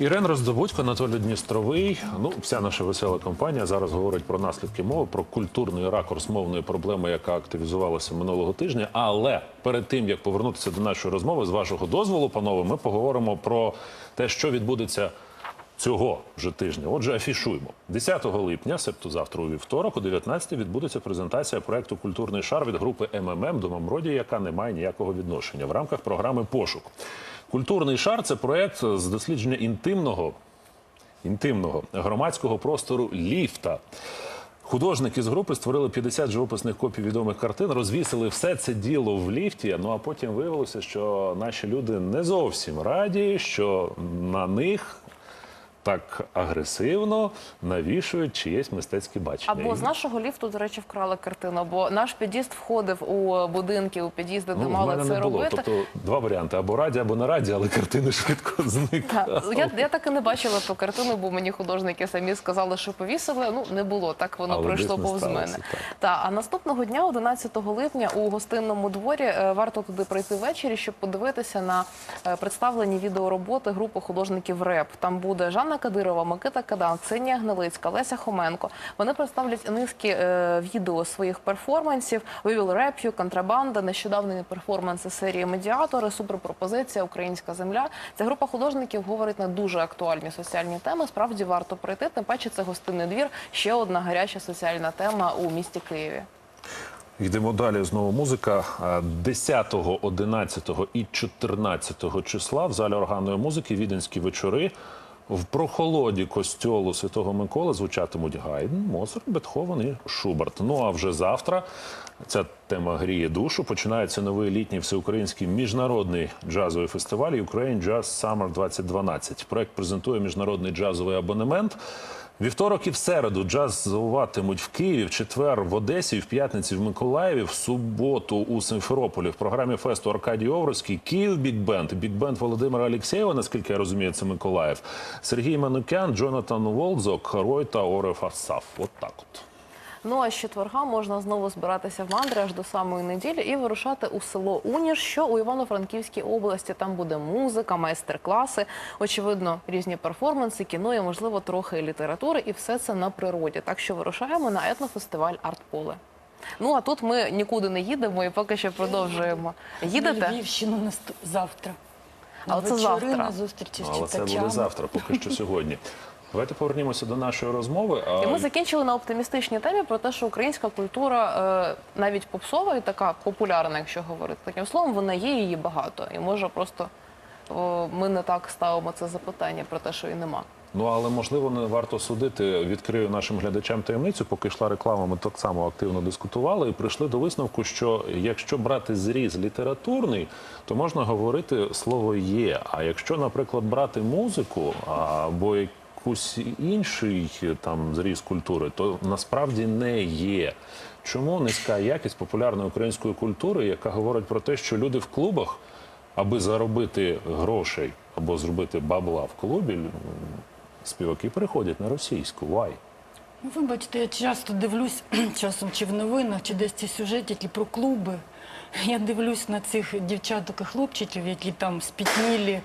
Ірен Роздобудько, Анатолій Дністровий. Ну, вся наша весела компанія зараз говорить про наслідки мови, про культурний ракурс мовної проблеми, яка активізувалася минулого тижня. Але перед тим як повернутися до нашої розмови, з вашого дозволу, панове, ми поговоримо про те, що відбудеться. Цього вже тижня. Отже, афішуємо. 10 липня, себто завтра у вівторок, о 19 відбудеться презентація проекту Культурний шар від групи МММ до Мамроді, яка не має ніякого відношення в рамках програми Пошук. Культурний шар це проект з дослідження інтимного, інтимного громадського простору ліфта. Художники з групи створили 50 живописних копій відомих картин, розвісили все це діло в ліфті. Ну а потім виявилося, що наші люди не зовсім раді, що на них так агресивно навішують чиєсь мистецьке бачення. Або з нашого ліфту, до речі, вкрали картину, бо наш під'їзд входив у будинки, у під'їзди, де ну, мали це не було. робити. Тобто два варіанти: або раді, або не раді, але картини швидко зникли. Я, я так і не бачила ту картину, бо мені художники самі сказали, що повісили. Ну не було так. Воно Але пройшло повз сталося, мене. так. Та а наступного дня, 11 липня, у гостинному дворі е, варто туди прийти ввечері, щоб подивитися на е, представлені відеороботи групи художників РЕП. Там буде Жанна Кадирова, Микита Кадан, Ксенія Гнилицька, Леся Хоменко. Вони представлять низки е, відео своїх перформансів. Rap you, контрабанда, нещодавні перформанси серії Медіатори, суперпропозиція, Українська земля. Ця група художників говорить на дуже актуальні соціальні теми. Справді варто прийти. Тим паче це гостинний двір. Ще одна гаряча соціальна тема у місті Києві. Йдемо далі. Знову музика. Е, 10, 11 і 14 числа в залі органної музики Віденські вечори. В прохолоді костьолу Святого Миколи звучатимуть Гайден, Моцарт, Бетховен і Шуберт. Ну а вже завтра ця тема гріє душу. Починається новий літній всеукраїнський міжнародний джазовий фестиваль Ukraine Jazz Summer 2012. Проект презентує міжнародний джазовий абонемент. Вівторок і в середу джазуватимуть в Києві, в четвер в Одесі, в п'ятниці в Миколаєві, в суботу у Симферополі. В програмі фесту Аркадій Овруцький, Київ Бікбенд, Бікбенд Володимира Алєксєєва, наскільки я розумію, це Миколаїв, Сергій Манукян, Джонатан Волдзок, Рой та Ореф Асаф. От так от. Ну а з четверга можна знову збиратися в мандри аж до самої неділі і вирушати у село Уніж, що у Івано-Франківській області. Там буде музика, майстер-класи, очевидно, різні перформанси, кіно і можливо трохи літератури, і все це на природі. Так що вирушаємо на етнофестиваль Артполе. Ну а тут ми нікуди не їдемо і поки що продовжуємо. На Їдете? Львівщину наступ... завтра. А На оце завтра. на зустрічі з Але це читачами. буде завтра, поки що сьогодні. Давайте повернімося до нашої розмови. А, І ми закінчили на оптимістичній темі про те, що українська культура, е, навіть попсова і така популярна, якщо говорити таким словом, вона є, її багато. І може просто о, ми не так ставимо це запитання про те, що її нема. Ну але можливо не варто судити. Відкрию нашим глядачам таємницю. Поки йшла реклама, ми так само активно дискутували і прийшли до висновку, що якщо брати зріз літературний, то можна говорити слово є. А якщо, наприклад, брати музику або якусь інший там зріз культури, то насправді не є. Чому низька якість популярної української культури, яка говорить про те, що люди в клубах, аби заробити грошей або зробити бабла в клубі, співаки переходять на російську. Why? Ну, вибачте, я часто дивлюсь часом чи в новинах, чи десь ці сюжети, які про клуби. Я дивлюсь на цих дівчаток і хлопчиків, які там спітнілі,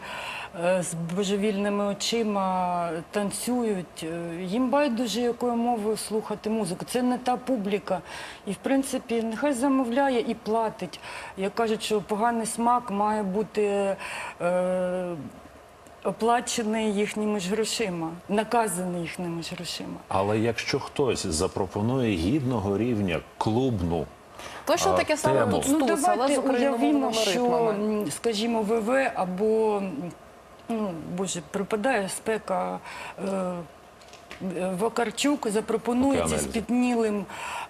е, з божевільними очима танцюють. Е, Їм байдуже, якою мовою слухати музику. Це не та публіка. І, в принципі, нехай замовляє і платить. Як кажуть, що поганий смак має бути. Е, Оплачений їхніми ж грошима, наказаний їхніми ж грошима. Але якщо хтось запропонує гідного рівня клубну Точно таке саме тут Ну стус, але давайте з уявімо, україномовними що, ритмами. м, скажімо, ВВ або м, ну, боже, припадає спека. Е, Вакарчук запропонує Поки аналізи. спітнілим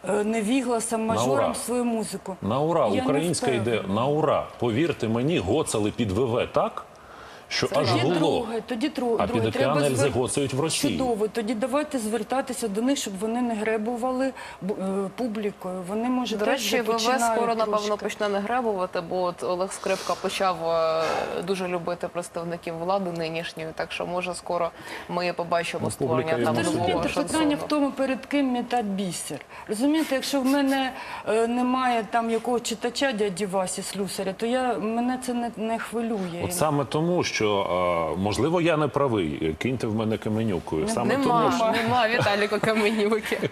е, невігласам, ура. мажорам свою музику. на ура, Я не українська йде на ура. Повірте мені, гоцали під ВВ так, що аж Тоді гуло. друге, тоді тру- А друге. під Треба океан Ельзи звер- гоцають в Росії. Чудово. Тоді давайте звертатися до них, щоб вони не гребували бу- е, публікою. Вони може До теж речі, ВВ скоро напевно трошки. почне не гребувати, бо от Олег Скрипка почав е, дуже любити представників влади нинішньої, так що може скоро ми побачимо Ну, публіка створення там Розумієте, нового питання в тому, перед ким мітать бісер. Розумієте, якщо в мене е, немає там якого читача дяді Васі Слюсаря, то я мене це не, не хвилює. От саме тому, що що е, можливо я не правий. Киньте в мене каменюкою. Саме тому, Нема, що, нема Віталіка Каменюки.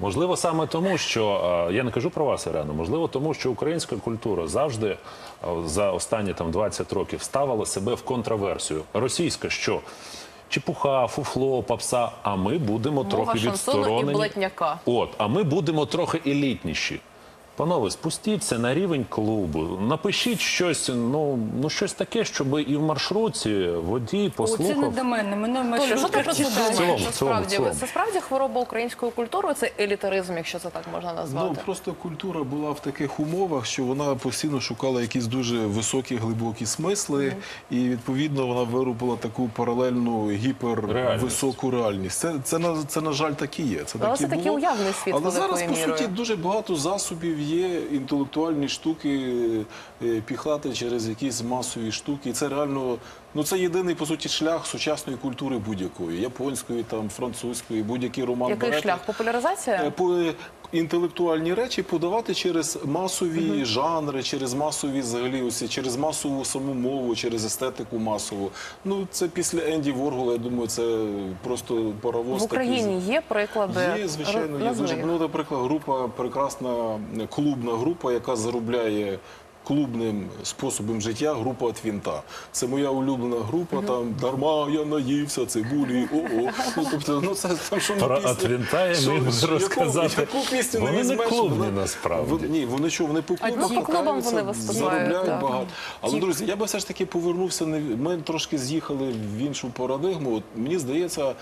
можливо, саме тому, що е, я не кажу про вас, Ірено, можливо, тому що українська культура завжди е, за останні там 20 років ставила себе в контраверсію. Російська що? Чепуха, фуфло, попса, а ми будемо Мова трохи шансону і блатняка. От, а ми будемо трохи елітніші. Панове, спустіться на рівень клубу, напишіть щось, ну, ну щось таке, щоб і в маршрутці водій О, це не до мене. Мене Толю, що ти в справді, це справді хвороба української культури, це елітаризм, якщо це так можна назвати. Ну просто культура була в таких умовах, що вона постійно шукала якісь дуже високі, глибокі смисли, і відповідно вона виробила таку паралельну гіпервисоку реальність. Це, це, на, це на жаль так і є. Це Але так і це такий уявний світ Але зараз по суті дуже багато засобів є, інтелектуальні штуки е, піхати через якісь масові штуки. І це реально. Ну це єдиний по суті шлях сучасної культури будь-якої, японської, там французької, будь-який роман. Який шлях? Популяризація? Е, по інтелектуальні речі подавати через масові жанри, через масові взагалі усі, через масову саму мову, через естетику масову. Ну це після Енді Воргула, я думаю, це просто паровоз. В Україні є приклади? Є, звичайно, є дуже. Ну, наприклад, група, прекрасна клубна група, яка заробляє. Клубним способом життя група от Вінта. Це моя улюблена група. Там дарма я наївся цибулі. О-о. Ну тобто, ну це там що не Про пісня. «От я Що- міг би яку- розказати. Яку пісню Вони не візьмеш, клубні, вона- насправді. Вон- Ні, вони що, вони по А, клубах ну, по клубам катаються, вони виступають, заробляють так. багато. Але, Ті- друзі, я би все ж таки повернувся. не- Ми трошки з'їхали в іншу парадигму. От мені здається,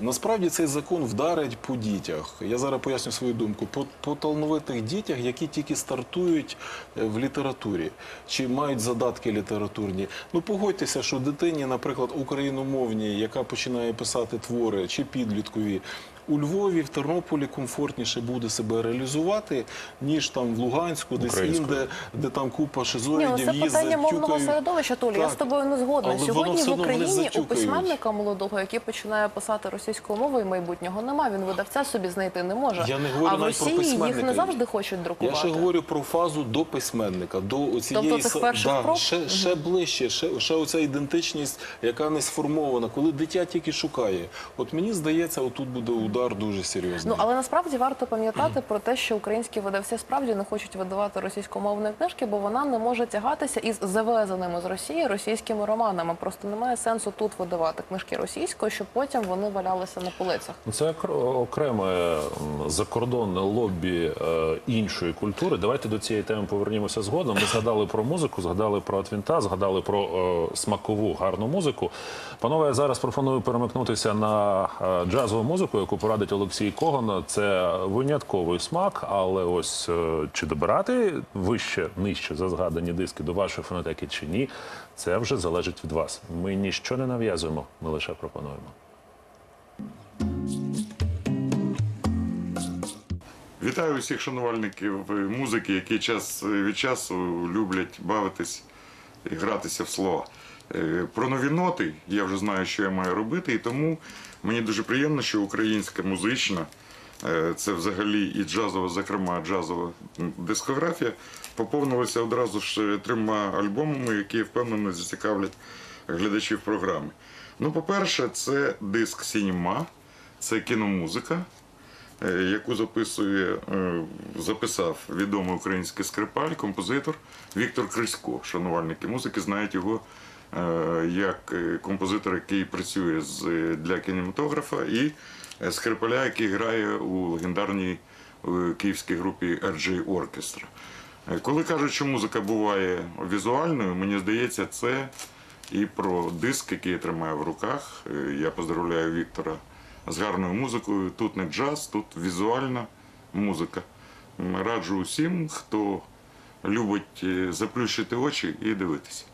насправді цей закон вдарить по дітях. Я зараз поясню свою думку. По, по талановитих дітях, які тільки стартують е, в літературі, чи мають задатки літературні. Ну погодьтеся, що дитині, наприклад, україномовній, яка починає писати твори, чи підліткові. У Львові, в Тернополі комфортніше буде себе реалізувати, ніж там в Луганську, десь інде, де там купа Ні, шизоїдів ну це питання мовного середовища, Толі. Я з тобою не згодна. Але Сьогодні в Україні у письменника молодого, який починає писати російською мовою, майбутнього нема. Він видавця собі знайти не може. Я не говорю а в навіть про Росії їх не завжди хочуть Я ще говорю про фазу до письменника, до оцієї Тобто цих перших да, проб? ще, ще ближче, ще, ще оця ідентичність, яка не сформована, коли дитя тільки шукає. От мені здається, отут буде удар дуже серйозний. Ну але насправді варто пам'ятати про те, що українські видавці справді не хочуть видавати російськомовні книжки, бо вона не може тягатися із завезеними з Росії російськими романами. Просто немає сенсу тут видавати книжки російською, щоб потім вони валялися на полицях. Ну, Це окр- окреме закордонне лобі е, іншої культури. Давайте до цієї теми повернімося згодом. Ми згадали про музику, згадали про Атвінта, згадали про е, смакову гарну музику. Панове, я зараз пропоную перемикнутися на е, джазову музику, яку порадить Олексій Коган. Це винятковий смак, але ось е, чи добирати вище, нижче за згадані диски до вашої фонотеки чи ні, це вже залежить від вас. Ми ніщо не нав'язуємо, ми лише пропонуємо. Вітаю усіх шанувальників музики, які час від часу люблять бавитись і гратися в слова. Е, Про нові ноти я вже знаю, що я маю робити, і тому мені дуже приємно, що українська музична, е, це взагалі і джазова, зокрема джазова дискографія, поповнилася одразу ж трьома альбомами, які впевнено зацікавлять глядачів програми. Ну, по-перше, це диск Сініма, це кіномузика е, яку записує, е, записав відомий український скрипаль, композитор Віктор Крисько. Шанувальники музики знають його е, як е, композитор, який працює е, для кінематографа, і е, скрипаля, який грає у легендарній е, київській групі RJ. Е, Коли кажуть, що музика буває візуальною, мені здається, це і про диск, який я тримаю в руках. Е, Я поздравляю Віктора з гарною музикою. Тут не джаз, тут візуальна музика. Раджу усім, хто любить е, заплющити очі і дивитися.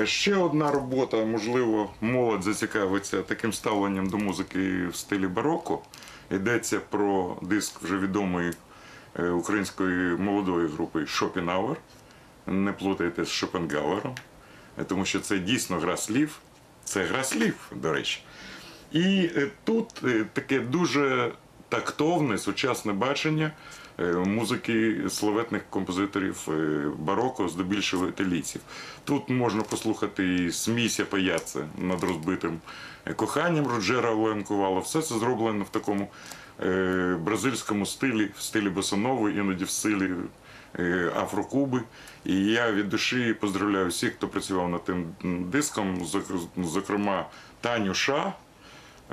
Е, Ще одна робота, можливо, молодь зацікавиться таким ставленням до музики в стилі бароко. Йдеться про диск вже відомої е, української молодої групи Шопінауер. Не плутайте з Шопенгауером, е, тому що це дійсно гра слів. Це гра слів, до речі. І тут таке дуже тактовне сучасне бачення музики славетних композиторів е, бароко, здебільшого італійців. Тут можна послухати і смійся паяться над розбитим е, коханням Роджера Оленкувала. Все це зроблено в такому е, бразильському стилі, в стилі босанови, іноді в стилі е, афрокуби. І я від душі поздравляю всіх, хто працював над тим диском, зокрема Таню Ша.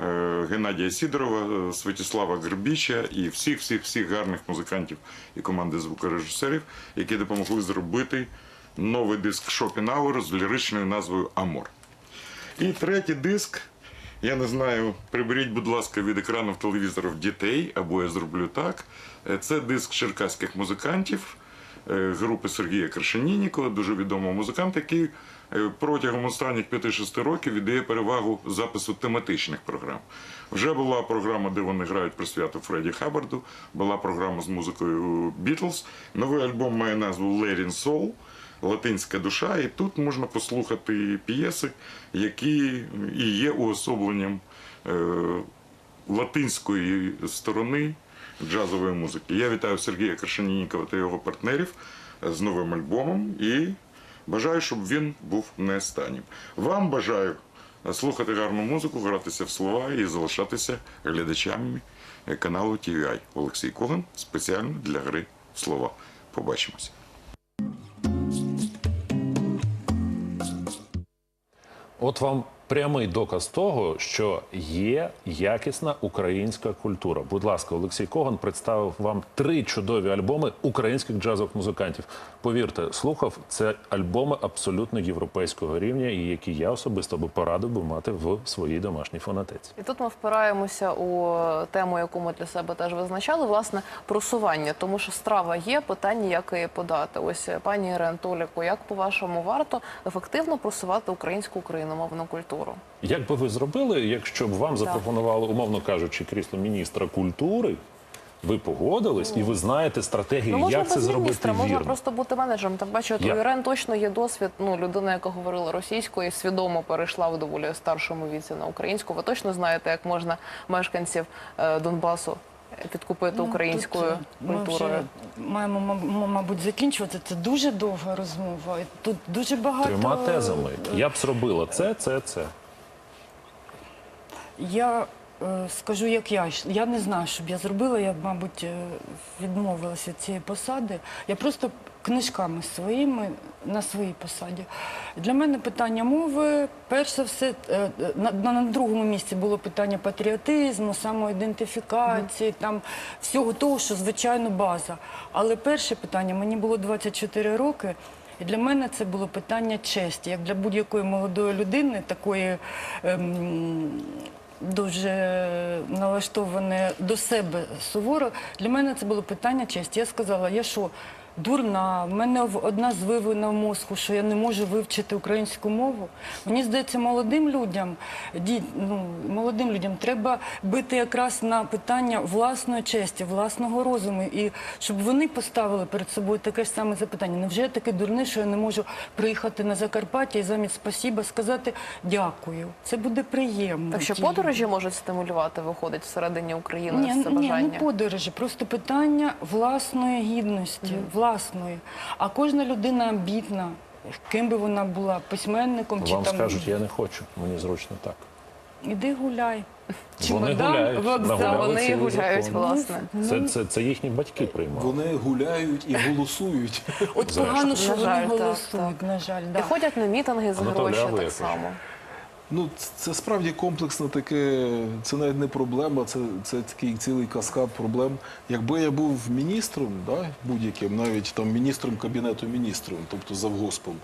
Е, Геннадія Сідорова, е, Святіслава Грбіча і всіх, всіх, всіх гарних музикантів і команди звукорежисерів, які допомогли зробити новий диск Шопінауер з ліричною назвою Амор. І третій диск. Я не знаю, приберіть, будь ласка, від екранів телевізорів дітей, або я зроблю так. Е, Це диск черкаських музикантів групи Сергія Крашенінікова, дуже відомого музиканта, який протягом останніх 5-6 років віддає перевагу запису тематичних програм. Вже була програма, де вони грають присвяту Фредді Хаббарду, була програма з музикою Бітлз. Новий альбом має назву Лерін Soul латинська душа, і тут можна послухати п'єси, які і є уособленням е, латинської сторони джазової музики. Я вітаю Сергія Крашенінікова та його партнерів з новим альбомом і бажаю, щоб він був не останнім. Вам бажаю слухати гарну музику, гратися в слова і залишатися глядачами каналу TVI. Олексій Коган спеціально для гри в слова. Побачимося. От вам прямий доказ того, що є якісна українська культура. Будь ласка, Олексій Коган представив вам три чудові альбоми українських джазових музикантів. Повірте, слухав це альбоми абсолютно європейського рівня, і які я особисто би порадив би мати в своїй домашній фонотеці. І тут ми впираємося у тему, яку ми для себе теж визначали, власне, просування, тому що страва є, питання, як її подати. Ось пані Ірен Толіку, як по-вашому варто ефективно просувати українську україномовну культуру? Як би ви зробили, якщо б вам запропонували, умовно кажучи, крісло міністра культури? Ви погодились, і ви знаєте стратегію, Ну, як це зробити міністра, можна просто бути менеджером. Так бачу, от у Ірен точно є досвід. Ну, людина, яка говорила російською, свідомо перейшла в доволі старшому віці на українську. Ви точно знаєте, як можна мешканців е, Донбасу підкупити Ну, українською е, ми культурою. маємо, мабуть, закінчувати. Це дуже довга розмова. Тут дуже багато... Трьома тезами. Я б зробила це, це, це. Я е, скажу, як я я не знаю, що б я зробила. Я б, мабуть, е, відмовилася від цієї посади. Я просто книжками своїми на своїй посаді. Для мене питання мови, перш за все, е, на, на, на другому місці було питання патріотизму, самоідентифікації, там всього того, що звичайно база. Але перше питання мені було 24 роки. І для мене це було питання честі, як для будь-якої молодої людини, такої ем, дуже налаштоване до себе суворо. Для мене це було питання честі. Я сказала, я що, дурна, в мене одна звивина в мозку, що я не можу вивчити українську мову. Мені здається, молодим людям, ді, ну, молодим людям треба бити якраз на питання власної честі, власного розуму, і щоб вони поставили перед собою таке ж саме запитання. Невже я такий дурний, що я не можу приїхати на Закарпаття і замість спасіба сказати дякую? Це буде приємно. Так що подорожі можуть стимулювати, виходить всередині України ні, це ні, не подорожі, просто питання власної гідності, власної. А кожна людина амбітна, ким би вона була, письменником чи Вам там скажуть, я не хочу, мені зручно так. іди гуляй. Вони Чемодан, гуляють, вокзал. Вони гуляють, власне. Це, це, це їхні батьки приймали. Вони гуляють і голосують. От погано, що вони голосують, на жаль. І ходять на мітинги за гроші так само. Ну, це справді комплексне таке, це навіть не проблема, це, це такий цілий каскад проблем. Якби я був міністром, да, будь-яким, навіть там міністром кабінету міністрів, тобто завгоспом,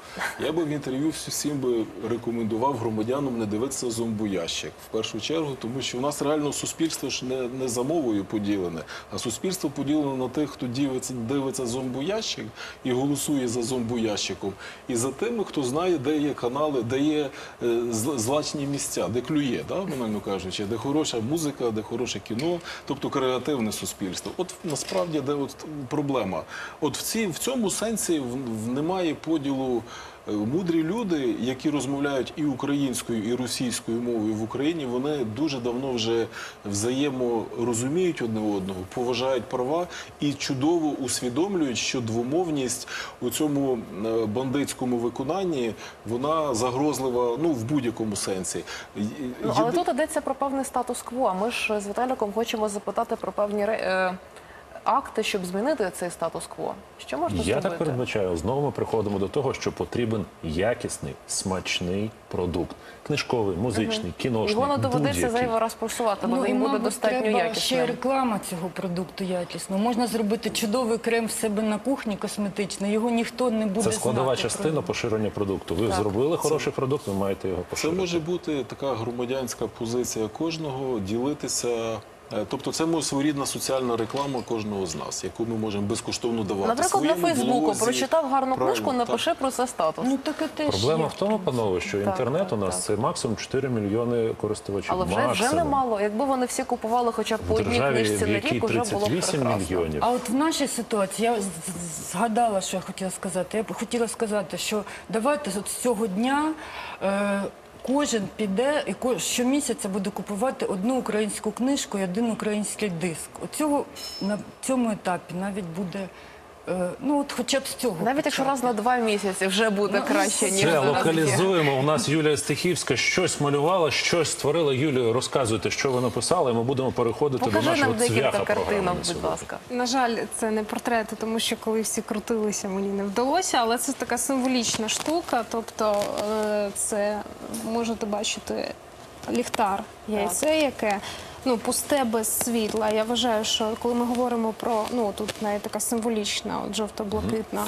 я би в інтерв'ю всім би рекомендував громадянам не дивитися зомбоящик. В першу чергу, тому що у нас реально суспільство ж не, не за мовою поділене, а суспільство поділено на тих, хто дивиться, дивиться зомбоящик і голосує за зомбоящиком, і за тими, хто знає, де є канали, де є е, зл- злачні місця, де клює, да, банально кажучи, де хороша музика, де хороше кіно, тобто креативне суспільство. От насправді де от проблема. От в, цій, в цьому сенсі в, немає поділу Мудрі люди, які розмовляють і українською, і російською мовою в Україні, вони дуже давно вже взаєморозуміють одне одного, поважають права і чудово усвідомлюють, що двомовність у цьому е, бандитському виконанні вона загрозлива ну в будь-якому сенсі. І- і- Ну, але єди- тут йдеться про певний статус-кво. А Ми ж з Віталіком хочемо запитати про певні е, акти, щоб змінити цей статус-кво. Що можна Я так передбачаю, знову ми приходимо до того, що потрібен якісний, смачний продукт. Книжковий, музичний, кіношний, Його не доведеться зайвий раз просувати, бо Ну, він буде достатньо треба ще реклама цього продукту якісна. Можна зробити чудовий крем в себе на кухні косметичний, його ніхто не буде Це складова знати частина поширення продукту. Ви Так. зробили хороший продукт, ви маєте його Це може бути така громадянська позиція кожного ділитися. Е, Тобто це може своєрідна соціальна реклама кожного з нас, яку ми можемо безкоштовно давати. Наприклад, на Фейсбуку блозі. прочитав гарну Правильно, книжку, так. про це статус. Ну так і теж Проблема є. в тому, панове, що Так, інтернет так, у нас так. це максимум 4 мільйони користувачів. Але вже, вже немало. Якби вони всі купували хоча б по одній книжці на рік, уже було б прекрасно. мільйонів. А от в нашій ситуації я згадала, що я хотіла сказати. Я б хотіла сказати, що давайте з цього дня е, кожен піде і щомісяця буде купувати одну українську книжку і один український диск. Оцього на цьому етапі навіть буде, ну от хоча б з цього. Навіть якщо раз на два місяці вже буде Ну, краще, ніж Це зараз є. локалізуємо. У нас Юлія Стихівська щось малювала, щось створила. Юлію, розказуйте, що ви написали. і Ми будемо переходити до Покажи нашого нам декілька цвяха картинок, будь сьогодні. ласка. На жаль, це не портрети, тому що коли всі крутилися, мені не вдалося, але це така символічна штука. Тобто е, це можете бачити ліхтар, яйце, яке ну пусте без світла. Я вважаю, що коли ми говоримо про ну тут навіть така символічна, от жовто-блакитна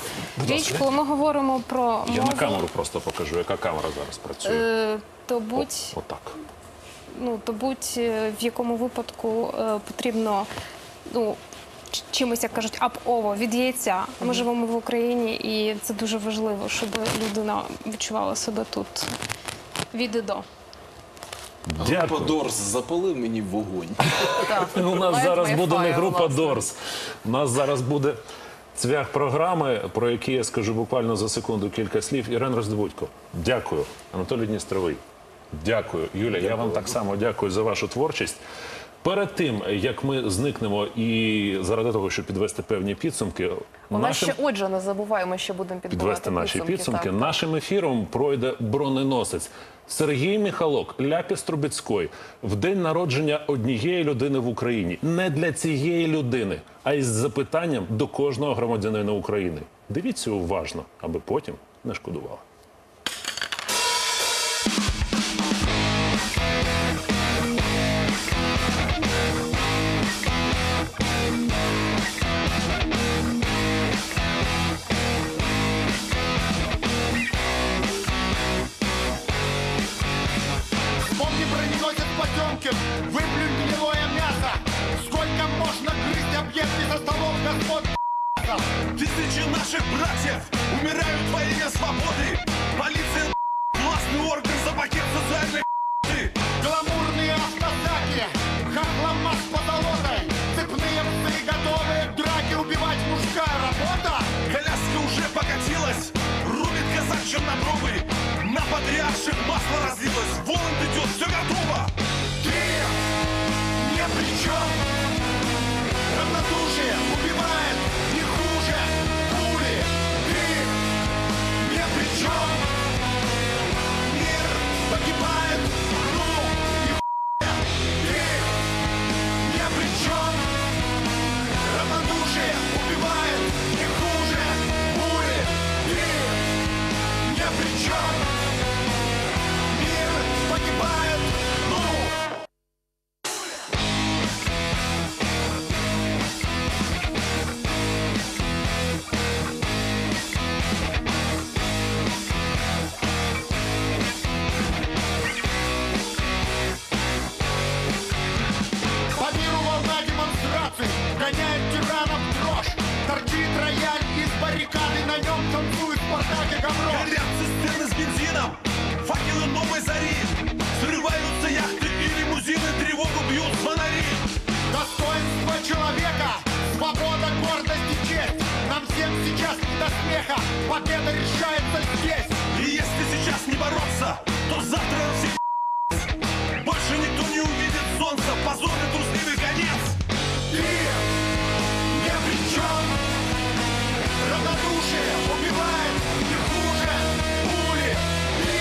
річ, коли ми говоримо про Я на камеру просто покажу, яка камера зараз працює. е, то О, Отак. ну то будь е, в якому випадку е, потрібно ну. Чимось, як кажуть, ап-ово від яйця. Ми живемо в Україні, і це дуже важливо, щоб людина відчувала себе тут від і до. Група Дякую. Дорс запалив мені вогонь. У нас зараз буде не група. Дорс. У нас зараз буде цвях програми, про які я скажу буквально за секунду кілька слів. Ірен Роздобудько. Дякую. Анатолій Дністровий. Дякую. Юля, я вам так само дякую за вашу творчість. Перед тим, як ми зникнемо і заради того, щоб підвести певні підсумки, У нас ще, отже, не забуваємо, що будемо підвести наші підсумки. так. Нашим ефіром пройде броненосець Сергій Міхалок, Ляпіс Трубецької, в день народження однієї людини в Україні. Не для цієї людини, а із запитанням до кожного громадянина України. Дивіться уважно, аби потім не шкодували. Имя свободы. Полиция властный орган за пакет социальной Гламурные автозаки, хохломас по золотой. Цепные псы готовы к драке убивать мужская работа. Коляска уже покатилась, рубит казак чернобровый. На патриарших масло разлилось, Воланд идет, все готово. Ты не при чем. Равнодушие убивает Мир погибает, сейчас не до смеха, победа решается здесь. не бороться, то завтра всех больше никто не увидит солнца, позорный трусливый конец. Ты не при чем. Равнодушие убивает не хуже пули. Ты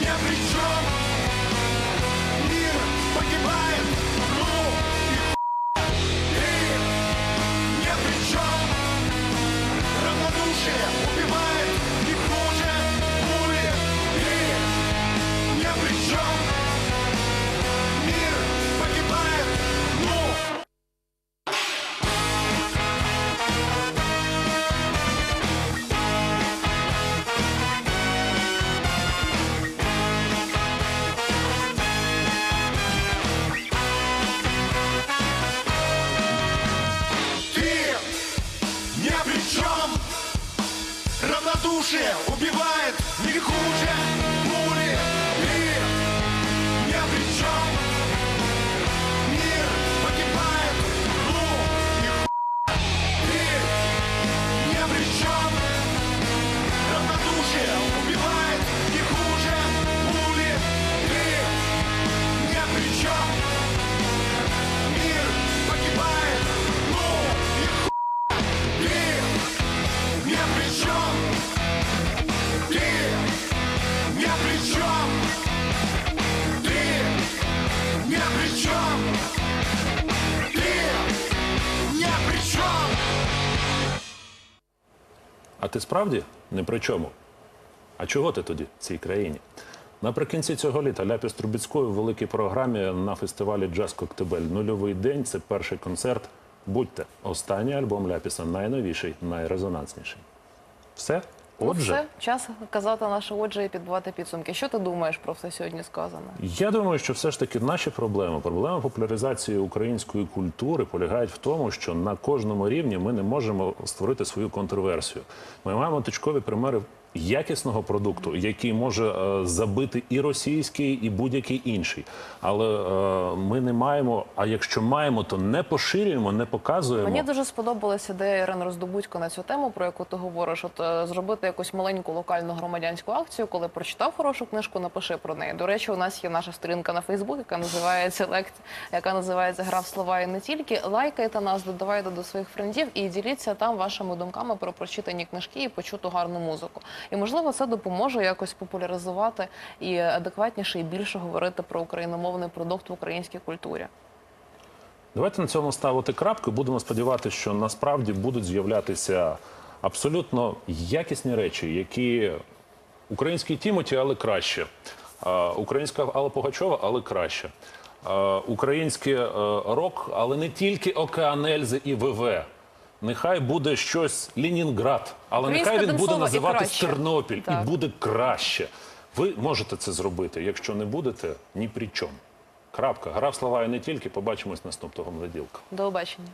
не при чем. Мир погибает, А ти справді не при чому? А чого ти тоді в цій країні? Наприкінці цього літа Ляпіс Трубіцької в великій програмі на фестивалі Джаз Коктебель Нульовий день. Це перший концерт. Будьте останній альбом Ляпіса найновіший, найрезонансніший. Все? Ну, все, час казати наше отже і підбивати підсумки. Що ти думаєш про все сьогодні сказане? Я думаю, що все ж таки наші проблеми, проблеми популяризації української культури полягають в тому, що на кожному рівні ми не можемо створити свою контроверсію. Ми маємо точкові примери якісного продукту, який може е, забити і російський, і будь-який інший. Але е, ми не маємо. А якщо маємо, то не поширюємо, не показуємо. Мені дуже сподобалася ідея Ірини Роздобудько на цю тему, про яку ти говориш. От е, зробити якусь маленьку локальну громадянську акцію, коли прочитав хорошу книжку, напиши про неї. До речі, у нас є наша сторінка на Фейсбук, яка називається лект, яка називається Гра в слова і не тільки. Лайкайте нас, додавайте до своїх френдів і діліться там вашими думками про прочитані книжки і почуту гарну музику. І можливо, це допоможе якось популяризувати і адекватніше і більше говорити про україномовний продукт в українській культурі. Давайте на цьому ставити крапку. Будемо сподіватися, що насправді будуть з'являтися абсолютно якісні речі, які український Тімоті, але краще. Українська Алла Пугачова, але краще. Український е, рок, але не тільки Океан Ельзи і ВВ. Нехай буде щось Лінінград, але Українська нехай він буде називатись. Тернопіль Так. і буде краще. Ви можете це зробити. Якщо не будете, ні при чому. Крапка. Гра в слова і не тільки. Побачимось наступного неділка. До побачення.